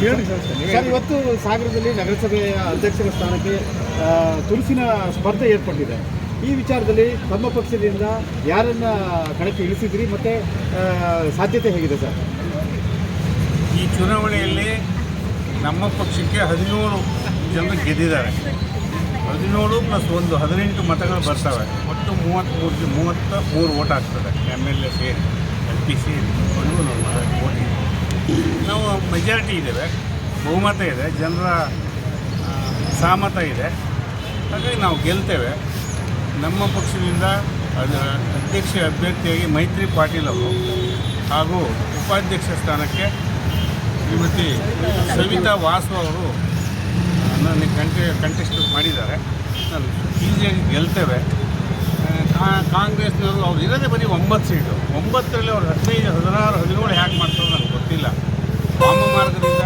ಹೇಳಿ ಸರ್ ಇವತ್ತು ಸಾಗರದಲ್ಲಿ ನಗರಸಭೆಯ ಅಧ್ಯಕ್ಷರ ಸ್ಥಾನಕ್ಕೆ ತುರುಸಿನ ಸ್ಪರ್ಧೆ ಏರ್ಪಟ್ಟಿದೆ. ಈ ವಿಚಾರದಲ್ಲಿ ತಮ್ಮ ಪಕ್ಷದಿಂದ ಯಾರನ್ನ ಕಣಕ್ಕೆ ಇಳಿಸಿದ್ರಿ ಮತ್ತೆ ಸಾಧ್ಯತೆ ಹೇಗಿದೆ ಸರ್? ಈ ಚುನಾವಣೆಯಲ್ಲಿ ನಮ್ಮ ಪಕ್ಷಕ್ಕೆ ಹದಿನೇಳು ಜನ ಗೆದ್ದಿದ್ದಾರೆ. ಹದಿನೇಳು ಪ್ಲಸ್ ಒಂದು ಹದಿನೆಂಟು ಮತಗಳು ಬರ್ತವೆ. ಒಟ್ಟು ಮೂವತ್ತ್ಮೂರು ಮೂವತ್ತ ಮೂರು ಓಟ್ ಆಗ್ತದೆ. ಎಂ ಎಲ್ ಎ ಸೇರಿ ಎಲ್ ಪಿ ಸಿ ಒಂದು ಓಟ್ ಇದೆ ನಾವು ಮೆಜಾರಿಟಿ ಇದ್ದೇವೆ. ಬಹುಮತ ಇದೆ, ಜನರ ಸಹಮತ ಇದೆ. ಹಾಗಾಗಿ ನಾವು ಗೆಲ್ತೇವೆ. ನಮ್ಮ ಪಕ್ಷದಿಂದ ಅಧ್ಯಕ್ಷ ಅಭ್ಯರ್ಥಿಯಾಗಿ ಮೈತ್ರಿ ಪಾಟೀಲ್ ಅವರು ಹಾಗೂ ಉಪಾಧ್ಯಕ್ಷ ಸ್ಥಾನಕ್ಕೆ ಶ್ರೀಮತಿ ಸವಿತಾ ವಾಸು ಅವರು ನನಗೆ ಕಂಟೆ ಕಂಟೆಸ್ಟ್ ಮಾಡಿದ್ದಾರೆ. ನಾನು ಈಸಿಯಾಗಿ ಗೆಲ್ತೇವೆ. ಕಾಂಗ್ರೆಸ್ನವರು ಅವ್ರು ಇರೋದೇ ಬರೀ ಒಂಬತ್ತು ಸೀಟು. ಒಂಬತ್ತರಲ್ಲಿ ಅವ್ರು ಹದಿನೈದು, ಹದಿನಾರು, ಹದಿನೇಳು ಹ್ಯಾಕ್ ಮಾಡ್ತಾರೆ ನನಗೆ ಗೊತ್ತಿಲ್ಲ ವಾಮ ಮಾರ್ಗದಿಂದ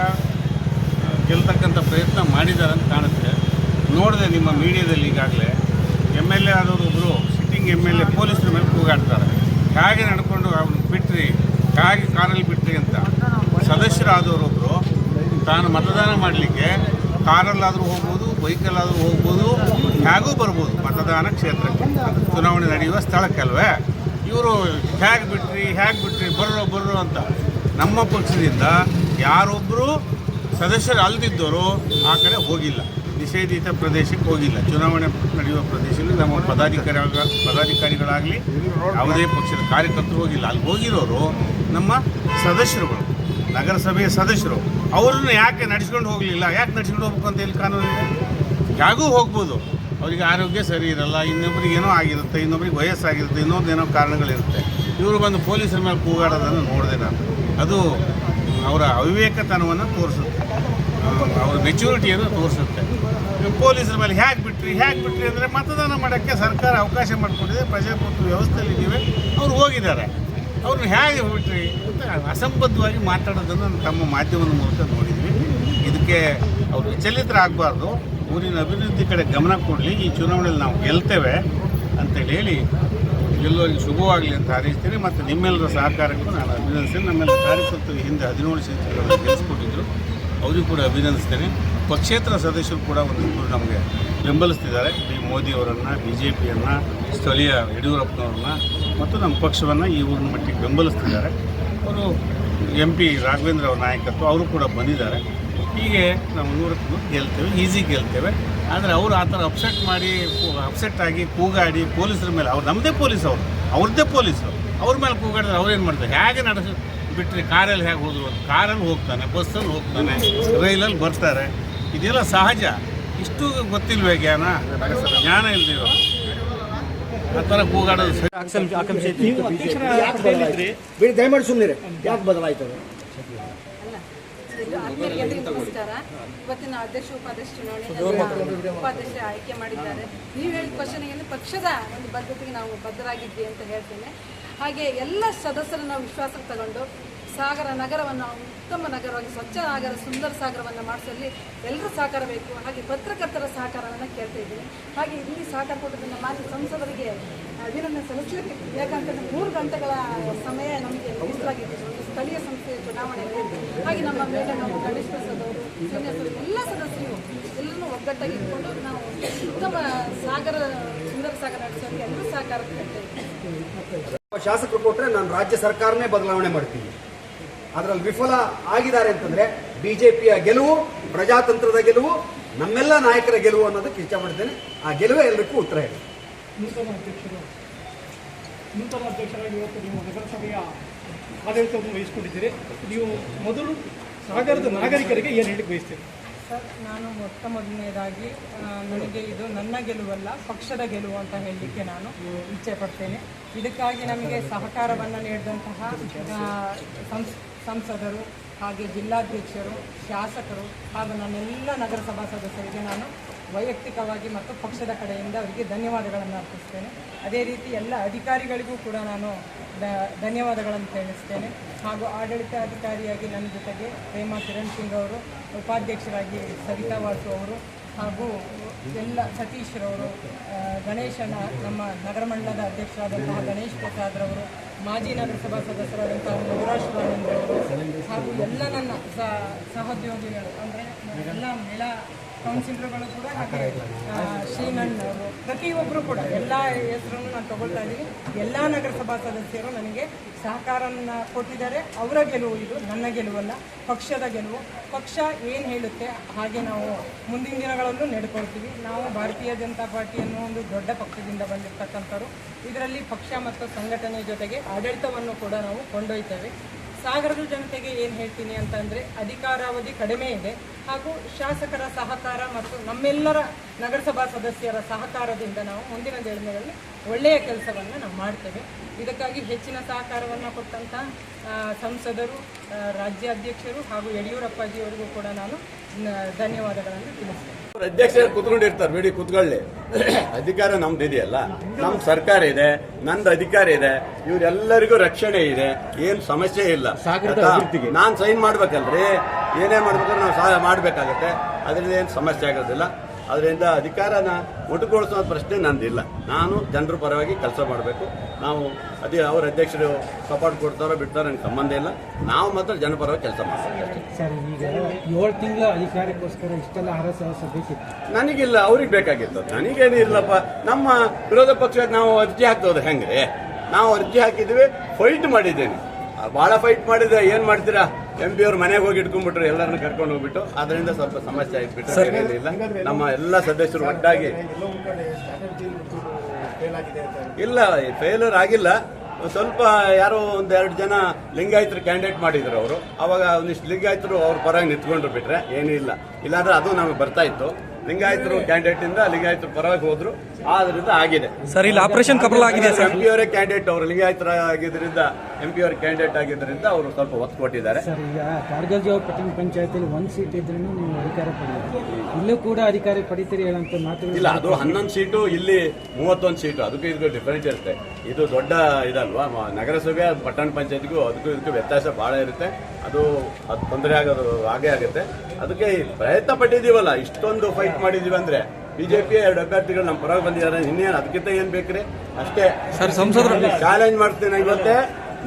ಗೆಲ್ತಕ್ಕಂಥ ಪ್ರಯತ್ನ ಮಾಡಿದ್ದಾರೆ ಅಂತ ಕಾಣುತ್ತೆ. ನೋಡಿದೆ ನಿಮ್ಮ ಮೀಡಿಯಾದಲ್ಲಿ ಈಗಾಗಲೇ. ಎಂ ಎಲ್ ಎ ಆದವರೊಬ್ಬರು ಸಿಟ್ಟಿಂಗ್ ಎಂ ಎಲ್ ಎ ಪೊಲೀಸರ ಮೇಲೆ ಕೂಗಾಡ್ತಾರೆ. ಹೇಗೆ ನಡ್ಕೊಂಡು ಅವ್ರು ಬಿಟ್ರಿ, ಹಾಗೆ ಕಾರಲ್ಲಿ ಬಿಟ್ರಿ ಅಂತ. ಸದಸ್ಯರಾದವರೊಬ್ಬರು ತಾನು ಮತದಾನ ಮಾಡಲಿಕ್ಕೆ ಕಾರಲ್ಲಾದರೂ ಹೋಗ್ಬೋದು, ಬೈಕಲ್ಲಾದರೂ ಹೋಗ್ಬೋದು, ಹೇಗೂ ಬರ್ಬೋದು ಮತದಾನ ಕ್ಷೇತ್ರಕ್ಕೆ. ಚುನಾವಣೆ ನಡೆಯುವ ಸ್ಥಳಕ್ಕಲ್ವೇ ಇವರು ಹೇಗೆ ಬಿಟ್ರಿ ಹೇಗೆ ಬಿಟ್ರಿ, ಬರ್ರೋ ಬರ್ರೋ ಅಂತ. ನಮ್ಮ ಪಕ್ಷದಿಂದ ಯಾರೊಬ್ಬರು ಸದಸ್ಯರು ಅಲ್ದಿದ್ದವರು ಆ ಕಡೆ ಹೋಗಿಲ್ಲ. ನಿಷೇಧಿತ ಪ್ರದೇಶಕ್ಕೆ ಹೋಗಿಲ್ಲ. ಚುನಾವಣೆ ನಡೆಯುವ ಪ್ರದೇಶದಲ್ಲಿ ನಮ್ಮ ಪದಾಧಿಕಾರಿ ಪದಾಧಿಕಾರಿಗಳಾಗಲಿ ಯಾವುದೇ ಪಕ್ಷದ ಕಾರ್ಯಕರ್ತರು ಹೋಗಿಲ್ಲ. ಅಲ್ಲಿ ಹೋಗಿರೋರು ನಮ್ಮ ಸದಸ್ಯರುಗಳು, ನಗರಸಭೆಯ ಸದಸ್ಯರು. ಅವ್ರನ್ನ ಯಾಕೆ ನಡೆಸ್ಕೊಂಡು ಹೋಗಲಿಲ್ಲ? ಯಾಕೆ ನಡೆಸ್ಕೊಂಡು ಹೋಗ್ಬೇಕು ಅಂತ ಇಲ್ಲಿ ಕಾನೂನಿದೆ ಯಾಗೂ ಹೋಗ್ಬೋದು. ಅವರಿಗೆ ಆರೋಗ್ಯ ಸರಿ ಇರಲ್ಲ, ಇನ್ನೊಬ್ರಿಗೆ ಏನೋ ಆಗಿರುತ್ತೆ, ಇನ್ನೊಬ್ರಿಗೆ ವಯಸ್ಸಾಗಿರುತ್ತೆ ಇನ್ನೊಂದು ಏನೋ ಕಾರಣಗಳಿರುತ್ತೆ. ಇವರು ಬಂದು ಪೊಲೀಸರ ಮೇಲೆ ಕೂಗಾಡೋದನ್ನು ನೋಡಿದೆ ನಾನು. ಅದು ಅವರ ಅವಿವೇಕತನವನ್ನು ತೋರಿಸುತ್ತೆ. ಅವರ ಮೆಚುರಿಟಿಯನ್ನು ತೋರಿಸುತ್ತೆ. ಪೊಲೀಸರ ಮೇಲೆ ಹೇಗೆ ಬಿಟ್ರಿ ಹೇಗೆ ಬಿಟ್ರಿ ಅಂದರೆ ಮತದಾನ ಮಾಡೋಕ್ಕೆ ಸರ್ಕಾರ ಅವಕಾಶ ಮಾಡಿಕೊಂಡಿದೆ, ಪ್ರಜಾಪ್ರಭುತ್ವ ವ್ಯವಸ್ಥೆಯಲ್ಲಿ ಇದ್ದೀವಿ. ಅವ್ರು ಹೋಗಿದ್ದಾರೆ. ಅವ್ರನ್ನ ಹೇಗೆ ಬಿಟ್ರಿ ಅಂತ ಅಸಂಬದ್ಧವಾಗಿ ಮಾತಾಡೋದನ್ನು ನಾನು ತಮ್ಮ ಮಾಧ್ಯಮದ ಮೂಲಕ ನೋಡಿದ್ವಿ. ಇದಕ್ಕೆ ಅವರು ವಿಚಲಿತರಾಗಬಾರ್ದು ಊರಿನ ಅಭಿವೃದ್ಧಿ ಕಡೆ ಗಮನ ಕೊಡಲಿ. ಈ ಚುನಾವಣೆಯಲ್ಲಿ ನಾವು ಗೆಲ್ತೇವೆ ಅಂತೇಳಿ ಹೇಳಿ ಎಲ್ಲರಿಗೆ ಶುಭವಾಗಲಿ ಅಂತ ಹಾರೈಸ್ತೀನಿ. ಮತ್ತು ನಿಮ್ಮೆಲ್ಲರ ಸಹಕಾರಕ್ಕೂ ನಾನು ಅಭಿನಂದಿಸ್ತೇನೆ. ನಮ್ಮೆಲ್ಲ ಕಾರ್ಯಕರ್ತರು ಹಿಂದೆ ಹದಿನೇಳು ಸೀಟ್ಗಳನ್ನು ಗೆಲ್ಲಿಸ್ಕೊಟ್ಟಿದ್ದರು ಅವರಿಗೂ ಕೂಡ ಅಭಿನಂದಿಸ್ತೇನೆ. ಪಕ್ಷೇತರ ಸದಸ್ಯರು ಕೂಡ ಒಂದಿಬ್ಬರು ನಮಗೆ ಬೆಂಬಲಿಸ್ತಿದ್ದಾರೆ. ಡಿ ಮೋದಿಯವರನ್ನು ಬಿ ಜೆ ಪಿಯನ್ನು ಸ್ಥಳೀಯ ಯಡಿಯೂರಪ್ಪನವ್ರನ್ನ ಮತ್ತು ನಮ್ಮ ಪಕ್ಷವನ್ನು ಈ ಊರಿನ ಮಟ್ಟಿಗೆ ಬೆಂಬಲಿಸ್ತಿದ್ದಾರೆ. ಅವರು ಎಂ ಪಿ ರಾಘವೇಂದ್ರ ಅವರ ನಾಯಕತ್ವ, ಅವರು ಕೂಡ ಬಂದಿದ್ದಾರೆ. ಹೀಗೆ ನಾವು ನೂರಕ್ಕೂ ನೂರು ಗೆಲ್ತೇವೆ, ಈಸಿ ಗೆಲ್ತೇವೆ. ಆದರೆ ಅವರು ಆ ಥರ ಅಪ್ಸೆಟ್ ಮಾಡಿ ಅಪ್ಸೆಟ್ ಆಗಿ ಕೂಗಾಡಿ ಪೊಲೀಸರ ಮೇಲೆ ಅವ್ರು ನಮ್ಮದೇ ಪೊಲೀಸ್ ಅವರು ಅವ್ರದ್ದೇ ಪೊಲೀಸರು ಅವ್ರ. ಮೇಲೆ ಕೂಗಾಡಿದ್ರೆ ಅವ್ರೇನು ಮಾಡ್ತಾರೆ? ಹೇಗೆ ನಡೆಸ ಬಿಟ್ಟರೆ ಕಾರಲ್ಲಿ ಹೇಗೆ ಹೋದ್ರು ಅಂತ ಕಾರಲ್ಲಿ ಹೋಗ್ತಾನೆ ಬಸ್ಸಲ್ಲಿ ಹೋಗ್ತಾನೆ ರೈಲಲ್ಲಿ ಬರ್ತಾರೆ. ಇದೆಲ್ಲ ಸಹಜ. ಇಷ್ಟು ಗೊತ್ತಿಲ್ವೇ ಜ್ಞಾನ? ಜ್ಞಾನ ಇಲ್ದಿರೋ ಆ ಥರ ಕೂಗಾಡೋದು ಸರಿ ಬಿಡಿ ದಯಮಾಡಿ ಸುಮ್ಮನೆ ಯಾಕೆ ಬದಲಾಯ್ತು ಆತ್ಮೀಯರಿಗೆ ನಮಸ್ಕಾರ ಇವತ್ತಿನ ಅಧ್ಯಕ್ಷ ಉಪಾಧ್ಯಕ್ಷ ಚುನಾವಣೆ ಉಪಾಧ್ಯಕ್ಷ ಆಯ್ಕೆ ಮಾಡಿದ್ದಾರೆ. ನೀವು ಹೇಳಿದ ಕ್ವಶನ್ಗೆ ಪಕ್ಷದ ಒಂದು ಬದ್ಧತೆಗೆ ನಾವು ಬದ್ಧರಾಗಿದ್ವಿ ಅಂತ ಹೇಳ್ತೇನೆ. ಹಾಗೆ ಎಲ್ಲ ಸದಸ್ಯರನ್ನು ನಾವು ವಿಶ್ವಾಸಕ್ಕೆ ತಗೊಂಡು ಸಾಗರ ನಗರವನ್ನು ಉತ್ತಮ ನಗರವಾಗಿ ಸ್ವಚ್ಛ ನಗರ ಸುಂದರ ಸಾಗರವನ್ನು ಮಾಡಿಸಲ್ಲಿ ಎಲ್ಲರೂ ಸಹಕಾರ ಬೇಕು. ಹಾಗೆ ಪತ್ರಕರ್ತರ ಸಹಕಾರವನ್ನು ಕೇಳ್ತಾ ಇದ್ದೀನಿ. ಹಾಗೆ ಇಲ್ಲಿ ಸಹಕಾರ ಕೊಟ್ಟಿದ್ದ ಮಾಜಿ ಸಂಸದರಿಗೆ ಅಭಿನಂದನೆ ಸಲ್ಲಿಸಲಿಕ್ಕೆ. ಯಾಕಂತಂದ್ರೆ ಮೂರು ಗಂಟೆಗಳ ಸಮಯ ನಮಗೆ ಮೀಸಲಾಗಿದೆ ಸ್ಥಳೀಯ ಸಂಸ್ಥೆಯ ಚುನಾವಣೆಯಲ್ಲಿ ಹಾಗೆ ನಮ್ಮ ಮೇಡಮ್ ನಾವು ಗಣೇಶ್ ಸನ್ಯಾಸರು ಎಲ್ಲ ಸದಸ್ಯರು ಎಲ್ಲರೂ ಒಗ್ಗಟ್ಟಾಗಿ ಇಟ್ಕೊಂಡು ನಾವು ಉತ್ತಮ ಸಾಗರ, ಸುಂದರ ಸಾಗರ ನಡೆಸೋಕೆ ಎಲ್ಲರೂ ಸಹಕಾರ ಶಾಸಕರು ಕೊಟ್ಟರೆ ನಾನು ರಾಜ್ಯ ಸರ್ಕಾರನೇ ಬದಲಾವಣೆ ಮಾಡ್ತೀನಿ. ಅದರಲ್ಲಿ ವಿಫಲ ಆಗಿದ್ದಾರೆ ಅಂತಂದ್ರೆ ಬಿಜೆಪಿಯ ಗೆಲುವು, ಪ್ರಜಾತಂತ್ರದ ಗೆಲುವು, ನಮ್ಮೆಲ್ಲ ನಾಯಕರ ಗೆಲುವು ಅನ್ನೋದಕ್ಕೆ ಇಷ್ಟಪಡ್ತೇನೆ ಆ ಗೆಲುವೇ ಎಲ್ಲರಿಗೂ ಉತ್ತರ ಹೇಳಿ. ನೂತನ ಅಧ್ಯಕ್ಷರು. ನೂತನ ಅಧ್ಯಕ್ಷರಾಗಿ ಇವತ್ತು ನೀವು ನಗರಸಭೆಯ ಆಡಳಿತವನ್ನು ವಹಿಸಿಕೊಂಡಿದ್ದೀರಿ. ನೀವು ಮೊದಲು ಸಾಗರದ ನಾಗರಿಕರಿಗೆ ಏನು ಹೇಳಿ ಬಯಸ್ತೀರಿ? ಸರ್, ನಾನು ಮೊಟ್ಟ ಮೊದಲನೇದಾಗಿ ನನಗೆ ಇದು ನನ್ನ ಗೆಲುವಲ್ಲ, ಪಕ್ಷದ ಗೆಲುವು ಅಂತ ಹೇಳಲಿಕ್ಕೆ ನಾನು ಇಚ್ಛೆ ಪಡ್ತೇನೆ. ಇದಕ್ಕಾಗಿ ನಮಗೆ ಸಹಕಾರವನ್ನು ನೀಡಿದಂತಹ ಸಂಸ್, ಸಂಸದರು ಹಾಗೆ ಜಿಲ್ಲಾಧ್ಯಕ್ಷರು, ಶಾಸಕರು ಹಾಗೂ ನನ್ನೆಲ್ಲ ನಗರಸಭಾ ಸದಸ್ಯರಿಗೆ ನಾನು ವೈಯಕ್ತಿಕವಾಗಿ ಮತ್ತು ಪಕ್ಷದ ಕಡೆಯಿಂದ ಅವರಿಗೆ ಧನ್ಯವಾದಗಳನ್ನು ಅರ್ಪಿಸ್ತೇನೆ. ಅದೇ ರೀತಿ ಎಲ್ಲ ಅಧಿಕಾರಿಗಳಿಗೂ ಕೂಡ ನಾನು ಧನ್ಯವಾದಗಳನ್ನು ತಿಳಿಸ್ತೇನೆ. ಹಾಗೂ ಆಡಳಿತಾಧಿಕಾರಿಯಾಗಿ ನನ್ನ ಜೊತೆಗೆ ಪ್ರೇಮಾ ಕಿರಣ್ ಸಿಂಗ್ ಅವರು, ಉಪಾಧ್ಯಕ್ಷರಾಗಿ ಸವಿತಾ ವಾಸು ಅವರು, ಹಾಗೂ ಎಲ್ಲ ಸತೀಶ್ರವರು ಗಣೇಶನ ನಮ್ಮ ನಗರ ಮಂಡಲದ ಅಧ್ಯಕ್ಷರಾದಂತಹ ಗಣೇಶ್ ಪ್ರಸಾದ್ರವರು ಮಾಜಿ ನಗರಸಭಾ ಸದಸ್ಯರಾದಂತಹ ಅವರು, ಹಾಗೂ ಎಲ್ಲ ನನ್ನ ಸಹ, ಸಹೋದ್ಯೋಗಿಗಳು, ಅಂದರೆ ಎಲ್ಲ ಮಹಿಳಾ ಕೌನ್ಸಿಲರ್ಗಳು ಕೂಡ ಹಾಗೆ ಪ್ರತಿಯೊಬ್ಬರು ಕೂಡ ಎಲ್ಲ ಹೆಸರನ್ನು ನಾನು ತಗೊಳ್ತಾ ಇದ್ದೀನಿ. ಎಲ್ಲ ನಗರಸಭಾ ಸದಸ್ಯರು ನನಗೆ ಸಹಕಾರನ ಕೊಟ್ಟಿದ್ದಾರೆ. ಅವರ ಗೆಲುವು ಇದು ನನ್ನ ಗೆಲುವಲ್ಲ ಪಕ್ಷದ ಗೆಲುವು. ಪಕ್ಷ ಏನು ಹೇಳುತ್ತೆ ಹಾಗೆ ನಾವು ಮುಂದಿನ ದಿನಗಳಲ್ಲೂ ನಡ್ಕೊಳ್ತೀವಿ. ನಾವು ಭಾರತೀಯ ಜನತಾ ಪಾರ್ಟಿ ಅನ್ನೋ ಒಂದು ದೊಡ್ಡ ಪಕ್ಷದಿಂದ ಬಂದಿರತಕ್ಕಂಥವ್ರು. ಇದರಲ್ಲಿ ಪಕ್ಷ ಮತ್ತು ಸಂಘಟನೆ ಜೊತೆಗೆ ಆಡಳಿತವನ್ನು ಕೂಡ ನಾವು ಕೊಂಡೊಯ್ತೇವೆ. ಸಾಗರದ ಜನತೆಗೆ ಏನು ಹೇಳ್ತೀನಿ ಅಂತಂದರೆ ಅಧಿಕಾರಾವಧಿ ಕಡಿಮೆ ಇದೆ. ಹಾಗೂ ಶಾಸಕರ ಸಹಕಾರ ಮತ್ತು ನಮ್ಮೆಲ್ಲರ ನಗರಸಭಾ ಸದಸ್ಯರ ಸಹಕಾರದಿಂದ ನಾವು ಮುಂದಿನ ದಿನಗಳಲ್ಲಿ ಒಳ್ಳೆಯ ಕೆಲಸವನ್ನು ನಾವು ಮಾಡ್ತೇವೆ. ಇದಕ್ಕಾಗಿ ಹೆಚ್ಚಿನ ಸಹಕಾರವನ್ನು ಕೊಟ್ಟಂತಹ ಸಂಸದರು ರಾಜ್ಯಾಧ್ಯಕ್ಷರು ಹಾಗೂ ಯಡಿಯೂರಪ್ಪಾಜಿಯವರಿಗೂ ಕೂಡ ನಾನು ಧನ್ಯವಾದಗಳನ್ನು ತಿಳಿಸ್ತೇನೆ. ಅಧ್ಯಕ್ಷರು ಕುತ್ಕೊಂಡಿರ್ತಾರೆ ಬಿಡಿ ಕುತ್ಕೊಳ್ಳಿ. ಅಧಿಕಾರ ನಮ್ದು ಇದೆಯಲ್ಲ. ನಮ್ ಸರ್ಕಾರ ಇದೆ ನಂದು ಅಧಿಕಾರ ಇದೆ ಇವರೆಲ್ಲರಿಗೂ ರಕ್ಷಣೆ ಇದೆ ಏನ್ ಸಮಸ್ಯೆ ಇಲ್ಲ. ನಾನು ನಾನ್ ಸೈನ್ ಮಾಡ್ಬೇಕಲ್ರಿ? ಏನೇ ಮಾಡ್ಬೇಕಾದ್ರೆ ನಾವು ಸಹಾಯ ಮಾಡ್ಬೇಕಾಗತ್ತೆ. ಅದರಿಂದ ಏನು ಸಮಸ್ಯೆ ಆಗೋದಿಲ್ಲ. ಅದರಿಂದ ಅಧಿಕಾರನ ಒಟ್ಟುಗೊಳಿಸೋ ಪ್ರಶ್ನೆ ನಂದಿಲ್ಲ. ನಾನು ಜನರ ಪರವಾಗಿ ಕೆಲಸ ಮಾಡಬೇಕು. ನಾವು ಅದೇ ಅವರ ಅಧ್ಯಕ್ಷರು ಸಪೋರ್ಟ್ ಕೊಡ್ತಾರೋ ಬಿಡ್ತಾರೋ ನನಗೆ ಸಂಬಂಧ ಇಲ್ಲ. ನಾವು ಮಾತ್ರ ಜನರ ಪರವಾಗಿ ಕೆಲಸ ಮಾಡ್ತೀವಿ ಸರ್ ಈಗ ಏಳು ತಿಂಗಳ ಅಧಿಕಾರಕ್ಕೋಸ್ಕರ ಇಷ್ಟೆಲ್ಲ ಹರಸಾಹಸ ಬೇಕಿತ್ತು ನನಗಿಲ್ಲ ಅವ್ರಿಗೆ ಬೇಕಾಗಿತ್ತು. ನನಗೇನು ಇಲ್ಲಪ್ಪ ನಮ್ಮ ವಿರೋಧ ಪಕ್ಷಕ್ಕೆ ನಾವು ಅರ್ಜಿ ಹಾಕ್ತೋದು ಹೆಂಗ್ರಿ ನಾವು ಅರ್ಜಿ ಹಾಕಿದ್ವಿ ಫೈಟ್ ಮಾಡಿದ್ದೇನೆ. ಭಾಳ ಫೈಟ್ ಮಾಡಿದೆ ಏನು ಮಾಡ್ತೀರಾ? ಎಂ ಪಿ ಅವ್ರ ಮನೆಗೆ ಹೋಗಿ ಇಟ್ಕೊಂಡ್ಬಿಟ್ರು ಎಲ್ಲರನ್ನ ಕರ್ಕೊಂಡು ಹೋಗ್ಬಿಟ್ಟು. ಅದರಿಂದ ಸ್ವಲ್ಪ ಸಮಸ್ಯೆ ಆಗ್ಬಿಟ್ಟು ಏನಿಲ್ಲ. ನಮ್ಮ ಎಲ್ಲ ಸದಸ್ಯರು ಒಟ್ಟಾಗಿ ಇಲ್ಲ ಫೇಲರ್ ಆಗಿಲ್ಲ. ಸ್ವಲ್ಪ ಯಾರೋ ಒಂದ್ ಎರಡು ಜನ ಲಿಂಗಾಯತರು ಕ್ಯಾಂಡಿಡೇಟ್ ಮಾಡಿದ್ರು ಅವರು. ಅವಾಗ ಒಂದಿಷ್ಟು ಲಿಂಗಾಯತರು ಅವ್ರ ಪರವಾಗಿ ನಿಂತ್ಕೊಂಡ್ರು ಬಿಟ್ರೆ ಏನೂ ಇಲ್ಲ. ಇಲ್ಲಾಂದ್ರೆ ಅದು ನಮಗೆ ಬರ್ತಾ ಇತ್ತು. ಲಿಂಗಾಯತರು ಕ್ಯಾಂಡಿಡೇಟ್ ಇಂದ ಲಿಂಗಾಯತರು ಪರವಾಗಿ ಹೋದ್ರು. ಆದ್ರಿಂದ ಆಗಿದೆ. ಸರ್ ಇಲ್ಲಿ ಆಪರೇಷನ್ ಕಮಲ ಆಗಿದೆ ಸರ್. ಎಂ ಪಿ ಅವರೇ ಕ್ಯಾಂಡಿಡೇಟ್ ಅವರು ಲಿಂಗಾಯತರ ಆಗಿದ್ರಿಂದ ಎಂ ಪಿ ಅವರ ಕ್ಯಾಂಡಿಡೇಟ್ ಆಗಿದ್ದರಿಂದ ಅವರು ಸ್ವಲ್ಪ ಒತ್ತು ಕೊಟ್ಟಿದ್ದಾರೆ. ಸರ್ ಈಗ ಕಾರ್ಗಲ್ ಜೋ ಪಟ್ಟಣ ಪಂಚಾಯತಿಲಿ ಒಂದು ಸೀಟ್ ಇದ್ರೂ ನೀವು ಅಧಿಕಾರ ಪಡೆಯಿರಿ ಇಲ್ಲೂ ಕೂಡ ಅಧಿಕಾರ ಪಡಿತೀರಿ ಹೇಳಂತ ಮಾತು ಇಲ್ಲ ಅದು ಹನ್ನೊಂದು ಸೀಟು ಇಲ್ಲಿ ಮೂವತ್ತೊಂದು ಸೀಟು ಅದಕ್ಕೂ ಇದಕ್ಕೂ ಡಿಫರೆನ್ಸ್ ಇರುತ್ತೆ. ಇದು ದೊಡ್ಡ ಇದಲ್ವಾ? ಮ- ನಗರಸಭೆ ಪಟ್ಟಣ ಪಂಚಾಯತ್ಗೂ ಅದಕ್ಕೂ ಇದಕ್ಕೂ ವ್ಯತ್ಯಾಸ ಬಹಳ ಇರುತ್ತೆ. ಅದು ಅದು ತೊಂದರೆ ಆಗೋದು ಹಾಗೇ ಆಗುತ್ತೆ. ಅದಕ್ಕೆ ಪ್ರಯತ್ನ ಪಟ್ಟಿದ್ದೀವಲ್ಲ ಇಷ್ಟೊಂದು ಫೈಟ್ ಮಾಡಿದೀವಿ ಅಂದ್ರೆ ಬಿಜೆಪಿ ಎರಡು ಅಭ್ಯರ್ಥಿಗಳು ನಮ್ಮ ಪರವಾಗಿ ಬಂದಿದ್ದಾರೆ. ಇನ್ನೇನು ಅದಕ್ಕಿಂತ ಏನ್ ಬೇಕ್ರಿ? ಅಷ್ಟೇ. ಚಾಲೆಂಜ್ ಮಾಡ್ತೇನೆ ಇವತ್ತೆ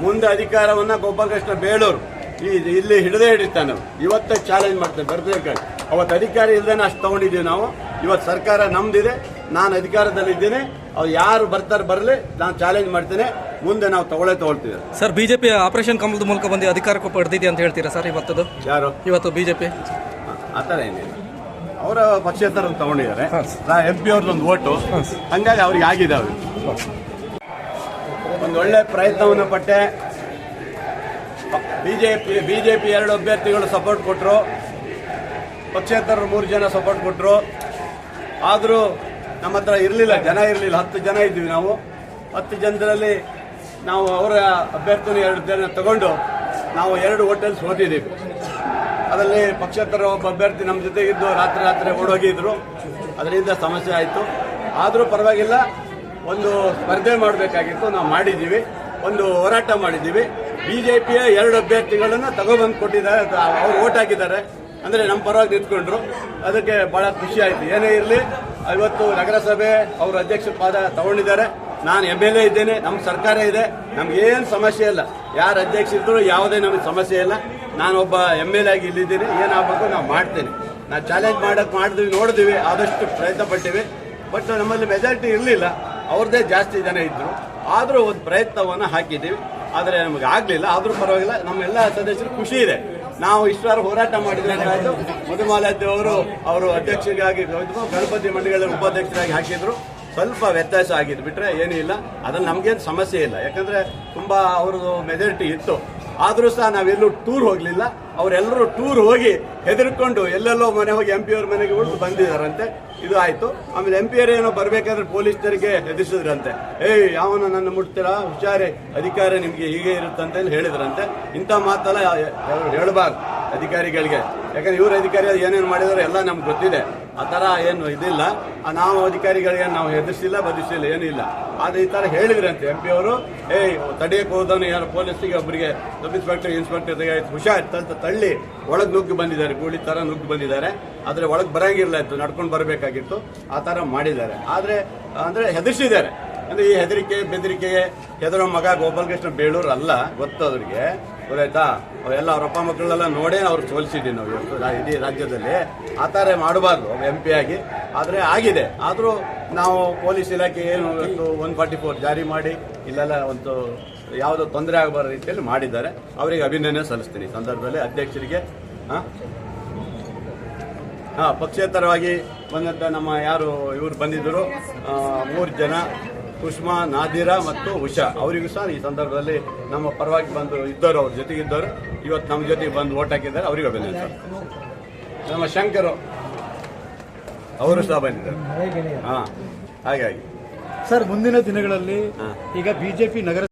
ಮುಂದೆ ಅಧಿಕಾರವನ್ನ ಗೋಪಾಲಕೃಷ್ಣ ಬೇಳೂರು. ಇಲ್ಲಿ ಹಿಡದೇ ಹಿಡಿತಾನೆ. ಇವತ್ತೇ ಚಾಲೆಂಜ್ ಮಾಡ್ತೇನೆ ಬರ್ಬೇಕಾಗಿ. ಅವತ್ತು ಅಧಿಕಾರ ಇಲ್ಲದೇನೆ ಅಷ್ಟು ತಗೊಂಡಿದ್ದೀವಿ ನಾವು. ಇವತ್ತು ಸರ್ಕಾರ ನಮ್ದಿದೆ. ನಾನು ಅಧಿಕಾರದಲ್ಲಿದ್ದೇನೆ. ಅವ್ರು ಯಾರು ಬರ್ತಾರೆ ಬರಲಿ ನಾನು ಚಾಲೆಂಜ್ ಮಾಡ್ತೇನೆ. ಮುಂದೆ ನಾವು ತಗೊಳ್ಳೇ ತಗೊಳ್ತೀವಿ. ಸರ್ ಬಿಜೆಪಿ ಆಪರೇಷನ್ ಕಮಲದ ಮೂಲಕ ಬಂದು ಅಧಿಕಾರಕ್ಕೆ ಪಡೆದಿದೆ ಅಂತ ಹೇಳ್ತೀರಾ ಸರ್ ಇವತ್ತದು? ಯಾರು? ಇವತ್ತು ಬಿಜೆಪಿ. ಆ ಥರ ಏನಿಲ್ಲ. ಅವರ ಪಕ್ಷೇತರ ತಗೊಂಡಿದ್ದಾರೆ. ಎಂ ಪಿ ಅವ್ರದ್ದೊಂದು ಓಟು. ಹಂಗಾಗಿ ಅವ್ರಿಗೆ ಆಗಿದೆ ಅವ್ರಿಗೆ ಒಂದು ಒಳ್ಳೆ ಪ್ರಯತ್ನವನ್ನು ಪಟ್ಟೆ. ಬಿಜೆಪಿ ಬಿಜೆಪಿ ಎರಡು ಅಭ್ಯರ್ಥಿಗಳು ಸಪೋರ್ಟ್ ಕೊಟ್ಟರು ಪಕ್ಷೇತರರು ಮೂರು ಜನ ಸಪೋರ್ಟ್ ಕೊಟ್ಟರು ಆದರೂ ನಮ್ಮ ಹತ್ರ ಇರಲಿಲ್ಲ, ಜನ ಇರಲಿಲ್ಲ. ಹತ್ತು ಜನ ಇದ್ದೀವಿ ನಾವು. ಹತ್ತು ಜನರಲ್ಲಿ ನಾವು ಅವರ ಅಭ್ಯರ್ಥಿನ ಎರಡು ಜನ ತಗೊಂಡು ನಾವು ಎರಡು ಹೋಟೆಲ್ ಓದಿದ್ದೀವಿ. ಅದರಲ್ಲಿ ಪಕ್ಷೇತರ ಒಬ್ಬ ಅಭ್ಯರ್ಥಿ ನಮ್ಮ ಜೊತೆಗಿದ್ದು ರಾತ್ರಿ ರಾತ್ರಿ ಓಡೋಗಿದ್ರು. ಅದರಿಂದ ಸಮಸ್ಯೆ ಆಯಿತು. ಆದರೂ ಪರವಾಗಿಲ್ಲ, ಒಂದು ಸ್ಪರ್ಧೆ ಮಾಡಬೇಕಾಗಿತ್ತು. ನಾವು ಮಾಡಿದ್ದೀವಿ. ಒಂದು ಹೋರಾಟ ಮಾಡಿದ್ದೀವಿ. ಬಿಜೆಪಿಯ ಎರಡು ಅಭ್ಯರ್ಥಿಗಳನ್ನು ತಗೊಬಂದು ಕೊಟ್ಟಿದ್ದಾರೆ. ಅವ್ರು ಓಟ್ ಹಾಕಿದ್ದಾರೆ. ಅಂದರೆ ನಮ್ಮ ಪರವಾಗಿ ನಿಂತ್ಕೊಂಡ್ರು. ಅದಕ್ಕೆ ಭಾಳ ಖುಷಿ ಆಯಿತು. ಏನೇ ಇರಲಿ ಇವತ್ತು ನಗರಸಭೆ ಅವರು ಅಧ್ಯಕ್ಷ ಪಾದ ತಗೊಂಡಿದ್ದಾರೆ. ನಾನು ಎಂ ಎಲ್ ಎ ಇದ್ದೇನೆ ನಮ್ಮ ಸರ್ಕಾರ ಇದೆ. ನಮ್ಗೇನು ಸಮಸ್ಯೆ ಇಲ್ಲ. ಯಾರು ಅಧ್ಯಕ್ಷ ಇದ್ರು ಯಾವುದೇ ನಮಗೆ ಸಮಸ್ಯೆ ಇಲ್ಲ. ನಾನು ಒಬ್ಬ ಎಂ ಎಲ್ ಎ ಆಗಿ ಇಲ್ಲಿದ್ದೀನಿ. ಏನಾಗಬೇಕು ನಾವು ಮಾಡ್ತೇನೆ. ನಾವು ಚಾಲೆಂಜ್ ಮಾಡೋಕ್ಕೆ ಮಾಡಿದ್ವಿ, ನೋಡಿದ್ವಿ, ಆದಷ್ಟು ಪ್ರಯತ್ನ ಪಟ್ಟಿವಿ. ಬಟ್ ನಮ್ಮಲ್ಲಿ ಮೆಜಾರಿಟಿ ಇರಲಿಲ್ಲ. ಅವ್ರದ್ದೇ ಜಾಸ್ತಿ ಜನ ಇದ್ದರು ಆದರೂ ಒಂದು ಪ್ರಯತ್ನವನ್ನು ಹಾಕಿದ್ದೀವಿ. ಆದರೆ ನಮಗೆ ಆಗಲಿಲ್ಲ. ಆದರೂ ಪರವಾಗಿಲ್ಲ. ನಮ್ಮೆಲ್ಲ ಸದಸ್ಯರು ಖುಷಿ ಇದೆ. ನಾವು ಇಷ್ಟವಾರ ಹೋರಾಟ ಮಾಡಿದ್ರೆ ಆಯಿತು. ಮಧುಮಾಲಾದ್ಯ ಅವರು ಅವರು ಅಧ್ಯಕ್ಷರಾಗಿ ಗಣಪತಿ ಮಂಡಳಿಗಳ ಉಪಾಧ್ಯಕ್ಷರಾಗಿ ಹಾಕಿದ್ರು. ಸ್ವಲ್ಪ ವ್ಯತ್ಯಾಸ ಆಗಿದ್ದು ಬಿಟ್ರೆ ಏನೂ ಇಲ್ಲ. ಅದ್ರಲ್ಲಿ ನಮಗೇನು ಸಮಸ್ಯೆ ಇಲ್ಲ. ಯಾಕಂದರೆ ತುಂಬ ಅವ್ರದ್ದು ಮೆಜಾರಿಟಿ ಇತ್ತು. ಆದರೂ ಸಹ ನಾವೆಲ್ಲೂ ಟೂರ್ ಹೋಗಲಿಲ್ಲ. ಅವರೆಲ್ಲರೂ ಟೂರ್ ಹೋಗಿ ಹೆದರ್ಕೊಂಡು ಎಲ್ಲೆಲ್ಲೋ ಮನೆ ಹೋಗಿ ಎಂ ಪಿ ಅವ್ರ ಮನೆಗೆ ಉಳಿದು ಬಂದಿದ್ದಾರಂತೆ. ಇದು ಆಯಿತು. ಆಮೇಲೆ ಎಂ ಪಿ ಅವರು ಏನೋ ಬರಬೇಕಾದ್ರೆ ಪೊಲೀಸರಿಗೆ ಹೆದರ್ಸಿದ್ರಂತೆ. ಏಯ್, ಯಾವನ ನನ್ನ ಮುಟ್ತೀರಾ? ಹುಷಾರಿ, ಅಧಿಕಾರ ನಿಮಗೆ ಹೀಗೆ ಇರುತ್ತಂತ ಹೇಳಿ ಹೇಳಿದ್ರಂತೆ. ಇಂಥ ಮಾತೆಲ್ಲ ಹೇಳಬಾರ್ದು ಅಧಿಕಾರಿಗಳಿಗೆ. ಯಾಕಂದ್ರೆ ಇವ್ರ ಅಧಿಕಾರಿ ಏನೇನು ಮಾಡಿದಾರೆ ಎಲ್ಲ ನಮ್ಗೆ ಗೊತ್ತಿದೆ. ಆ ಥರ ಏನು ಇದಿಲ್ಲ. ನಾವು ಅಧಿಕಾರಿಗಳಿಗೆ ನಾವು ಹೆದರ್ಸಿಲ್ಲ ಬದಿಸಿಲ್ಲ ಏನಿಲ್ಲ ಆದರೆ ಈ ಥರ ಹೇಳಿದ್ರಂತೆ ಎಂ ಪಿ ಅವರು, ಏಯ್, ತಡೆಯಕ್ಕೆ ಹೋದವನು ಯಾರು ಪೊಲೀಸಿಗೆ ಒಬ್ಬರಿಗೆ ಸಬ್ ಇನ್ಸ್ಪೆಕ್ಟರ್ ಇನ್ಸ್ಪೆಕ್ಟರ್ ಹುಷಾರ್ ಅಂತ ತಳ್ಳಿ, ಒಳಗೆ ನುಗ್ಗಿ ಬಂದಿದ್ದಾರೆ, ಗೂಳಿ ಥರ ನುಗ್ಗಿ ಬಂದಿದ್ದಾರೆ. ಆದರೆ ಒಳಗೆ ಬರಂಗಿಲ್ಲ ಇತ್ತು, ನಡ್ಕೊಂಡು ಬರಬೇಕಾಗಿತ್ತು, ಆ ಥರ ಮಾಡಿದ್ದಾರೆ. ಆದರೆ, ಅಂದರೆ ಹೆದರ್ಸಿದ್ದಾರೆ. ಅಂದ್ರೆ ಈ ಹೆದರಿಕೆ ಬೆದರಿಕೆ ಹೆದರೋ ಮಗ ಗೋಪಾಲಕೃಷ್ಣ ಬೇಳೂರು ಅಲ್ಲ ಗೊತ್ತು ಅವ್ರಿಗೆ. ಗೊತ್ತಾಯ್ತಾ? ಅವೆಲ್ಲ ಅವ್ರ ಅಪ್ಪ ಮಕ್ಕಳೆಲ್ಲ ನೋಡೇ ಅವ್ರು ಸೋಲಿಸಿದ್ದೀವಿ ನಾವು ಇವತ್ತು ಇಡೀ ರಾಜ್ಯದಲ್ಲಿ. ಆ ಥರ ಮಾಡಬಾರ್ದು ಎಂ ಪಿ ಆಗಿ. ಆದರೆ ಆಗಿದೆ. ಆದರೂ ನಾವು ಪೊಲೀಸ್ ಇಲಾಖೆ ಏನು ಇವತ್ತು ಒನ್ ಫಾರ್ಟಿ ಫೋರ್ ಜಾರಿ ಮಾಡಿ, ಇಲ್ಲೆಲ್ಲ ಒಂದು ಯಾವುದೋ ತೊಂದರೆ ಆಗಬಾರ ರೀತಿಯಲ್ಲಿ ಮಾಡಿದ್ದಾರೆ. ಅವರಿಗೆ ಅಭಿನಂದನೆ ಸಲ್ಲಿಸ್ತೀನಿ. ಸಂದರ್ಭದಲ್ಲಿ ಅಧ್ಯಕ್ಷರಿಗೆ ಹಾಂ ಹಾಂ, ಪಕ್ಷೇತರವಾಗಿ ಬಂದಂಥ ನಮ್ಮ ಯಾರು ಇವರು ಬಂದಿದ್ದರು ಮೂರು ಜನ. ಕುಷ್ಮಾ ನಾದಿರಾ ಮತ್ತು ಉಷಾ. ಅವರಿಗೂ ಸಹ ಈ ಸಂದರ್ಭದಲ್ಲಿ ನಮ್ಮ ಪರವಾಗಿ ಬಂದು ಇದ್ದವರು ಅವ್ರ ಜೊತೆಗಿದ್ದವರು ಇವತ್ತು ನಮ್ಮ ಜೊತೆಗೆ ಬಂದು ಓಟ್ ಹಾಕಿದ್ದಾರೆ. ಅವರಿಗೂ ಅಭಿನಂದನೆ. ಸರ್ ನಮ್ಮ ಶಂಕರು ಅವರು ಸಹ ಬಂದಿದ್ದಾರೆ. ಹಾ ಹಾಗಾಗಿ. ಸರ್ ಮುಂದಿನ ದಿನಗಳಲ್ಲಿ. ಈಗ ಬಿಜೆಪಿ ನಗರ